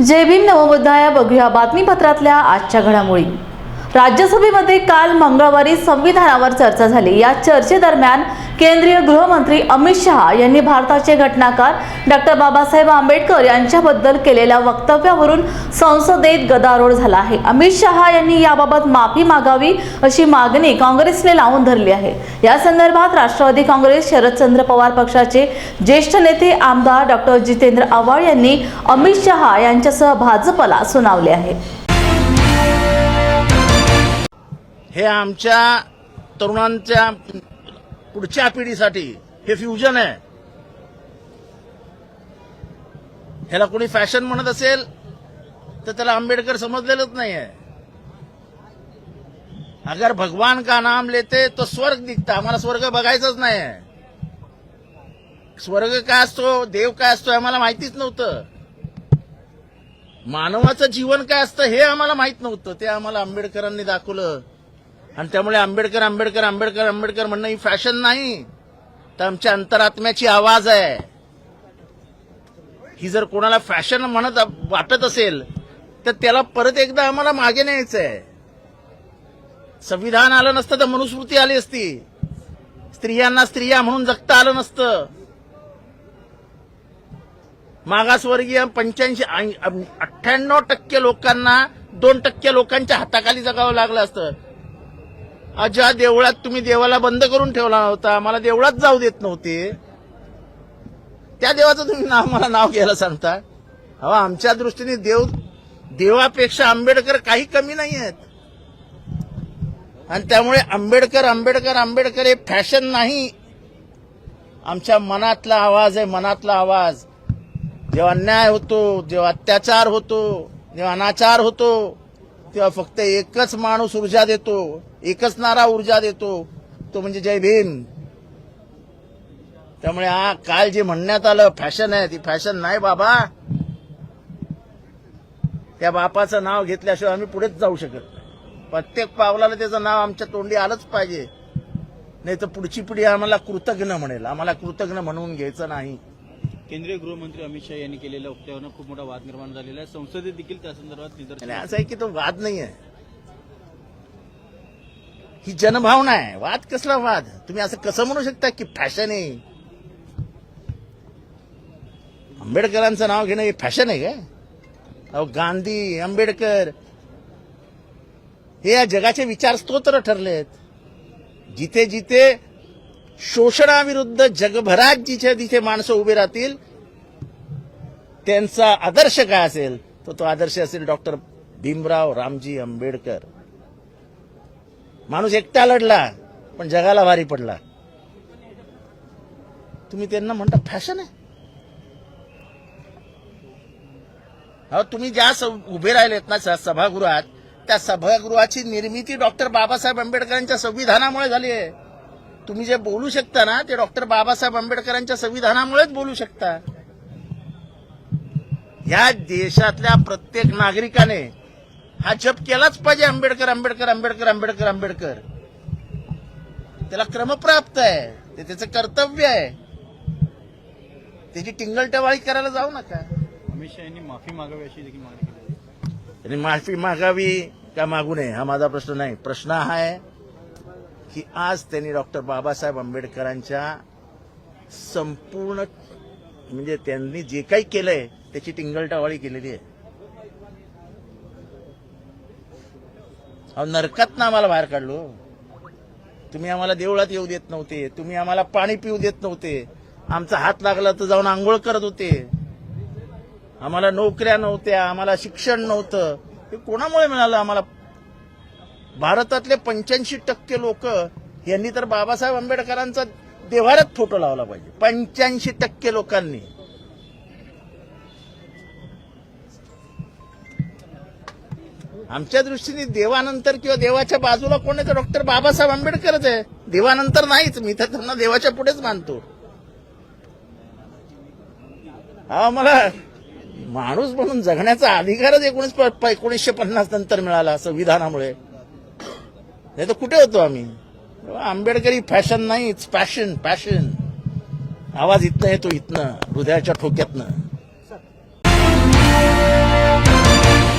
जय भीम नवबुद्धाया बघूया बातमीपत्रातल्या आजच्या घडामोडी. राज्यसभेमध्ये काल मंगळवारी संविधानावर चर्चा झाली. या चर्चेदरम्यान केंद्रीय गृहमंत्री अमित शहा यांनी भारताचे घटनाकार डॉक्टर बाबासाहेब आंबेडकर यांच्याबद्दल केलेल्या वक्तव्यावरून संसदेत गदारोळ झाला आहे. अमित शहा यांनी याबाबत माफी मागावी अशी मागणी काँग्रेसने लावून धरली आहे. या संदर्भात राष्ट्रवादी काँग्रेस शरदचंद्र पवार पक्षाचे ज्येष्ठ नेते आमदार डॉक्टर जितेंद्र आव्हाड यांनी अमित शहा यांच्यासह भाजपला सुनावले आहे. हे आमच्या तरुणांच्या पुढच्या पिढीसाठी हे फ्युजन आहे. ह्याला कोणी फॅशन म्हणत असेल तर त्याला आंबेडकर समजलेलंच नाही आहे अगर भगवान का नाम लेते तो स्वर्ग दिखता. आम्हाला स्वर्ग बघायचंच नाही आहे स्वर्ग काय असतो देव काय असतो आम्हाला माहितीच नव्हतं. मानवाचं जीवन काय असतं हे आम्हाला माहीत नव्हतं. ते आम्हाला आंबेडकरांनी दाखवलं. आणि त्यामुळे आंबेडकर आंबेडकर आंबेडकर आंबेडकर म्हणणं ही फॅशन नाही. तर आमच्या अंतरात्म्याची आवाज आहे. ही जर कोणाला फॅशन म्हणत वाटत असेल तर त्याला परत एकदा आम्हाला मागे न्यायचं आहे संविधान आलं नसतं तर मनुस्मृती आली असती. स्त्रियांना स्त्रिया म्हणून जगता आलं नसतं. मागासवर्गीय पंच्याऐंशी अठ्ठ्याण्णव टक्के लोकांना दोन टक्के लोकांच्या हाताखाली जगावं लागलं असतं. ज्या देवळात तुम्ही देवाला बंद करून ठेवला होता मला देवळात जाऊ देत नव्हते. त्या देवाचं तुम्ही नाव मला नाव घ्यायला सांगता? अहो आमच्या दृष्टीने देव देवापेक्षा आंबेडकर काही कमी नाही आहेत. आणि त्यामुळे आंबेडकर आंबेडकर आंबेडकर हे फॅशन नाही. आमच्या मनातला आवाज आहे मनातला आवाज. जेव्हा अन्याय होतो जेव्हा अत्याचार होतो जेव्हा अनाचार होतो तेव्हा फक्त एकच माणूस ऊर्जा देतो एकच नारा ऊर्जा देतो तो म्हणजे जय भीम. त्यामुळे हा काल जे म्हणण्यात आलं फॅशन आहे ती फॅशन नाही बाबा. त्या बापाचं नाव घेतल्याशिवाय आम्ही पुढेच जाऊ शकत नाही. प्रत्येक पावलाला त्याचं नाव आमच्या तोंडी आलंच पाहिजे. नाही तर पुढची पिढी आम्हाला कृतज्ञ म्हणेल. आम्हाला कृतज्ञ म्हणून घ्यायचं नाही. केंद्रीय गृहमंत्री अमित शहा यांनी केलेल्या वक्तव्यानं खूप मोठा वाद निर्माण झालेला आहे. संसदेत देखील त्या संदर्भात आणि निदर्शन असं आहे की तो वाद नाही आहे. ही जनभावना आहे. वाद कसला वाद? तुम्ही असं कसं म्हणू शकता की फॅशन आहे? आंबेडकरांचं नाव घेणं हे फॅशन आहे काय? अहो गांधी आंबेडकर हे या जगाचे विचार स्तोत्र ठरलेत. जिथे जिथे शोषणाविरुद्ध जगभरात जिथे जिथे माणसं उभी राहतील. त्यांचा आदर्श काय असेल? तो तो आदर्श असेल डॉक्टर भीमराव रामजी आंबेडकर. माणूस एकटा लढला पण जगाला भारी पडला. तुम्ही त्यांना म्हणता फॅशन आहे. अहो तुम्ही ज्या स- उभे राहिलेत ना सभागृहात त्या सभागृहाची निर्मिती डॉक्टर बाबासाहेब आंबेडकरांच्या संविधानामुळे झाली आहे. तुम्ही जे बोलू शकता ना ते डॉक्टर बाबासाहेब आंबेडकरांच्या संविधानामुळेच बोलू शकता. या देशातल्या प्रत्येक नागरिकाने हा जप केलाच पाहिजे आंबेडकर आंबेडकर आंबेडकर आंबेडकर आंबेडकर. त्याला क्रमप्राप्त आहे. ते त्याचं कर्तव्य आहे. त्याची टिंगलटवाळी करायला जाऊ नका. अमित शहा यांनी माफी मागावी अशी देखील मागणी केली. त्यांनी माफी मागावी का मागू नये हा माझा प्रश्न नाही. प्रश्न हा आहे की आज त्यांनी डॉक्टर बाबासाहेब आंबेडकरांच्या संपूर्ण म्हणजे त्यांनी जे काही केलंय त्याची टिंगलटावाळी केलेली आहे. अहो नरकात ना आम्हाला बाहेर काढलो. तुम्ही आम्हाला देवळात येऊ देत नव्हते. तुम्ही आम्हाला पाणी पिऊ देत नव्हते. आमचा हात लागला तर जाऊन आंघोळ करत होते. आम्हाला नोकऱ्या नव्हत्या आम्हाला शिक्षण नव्हतं. हे कोणामुळे मिळालं आम्हाला भारतातले पंच्याऐंशी टक्के लोक यांनी तर बाबासाहेब आंबेडकरांचा देव्हाऱ्यात फोटो लावला पाहिजे. पंच्याऐंशी टक्के लोकांनी. आमच्या दृष्टीने देवानंतर किंवा देवाच्या बाजूला कोण आहे तर डॉक्टर बाबासाहेब आंबेडकरच आहे. देवानंतर नाहीच मी तर त्यांना देवाच्या पुढेच मानतो. हा मला माणूस म्हणून जगण्याचा अधिकारच एकोणीस प- एकोणीसशे पन्नास नंतर मिळाला संविधानामुळे. नाही तर कुठे होतो आम्ही? आंबेडकरी फॅशन नाही पॅशन पॅशन आवाज इथनं येतो इथनं हृदयाच्या ठोक्यातनं.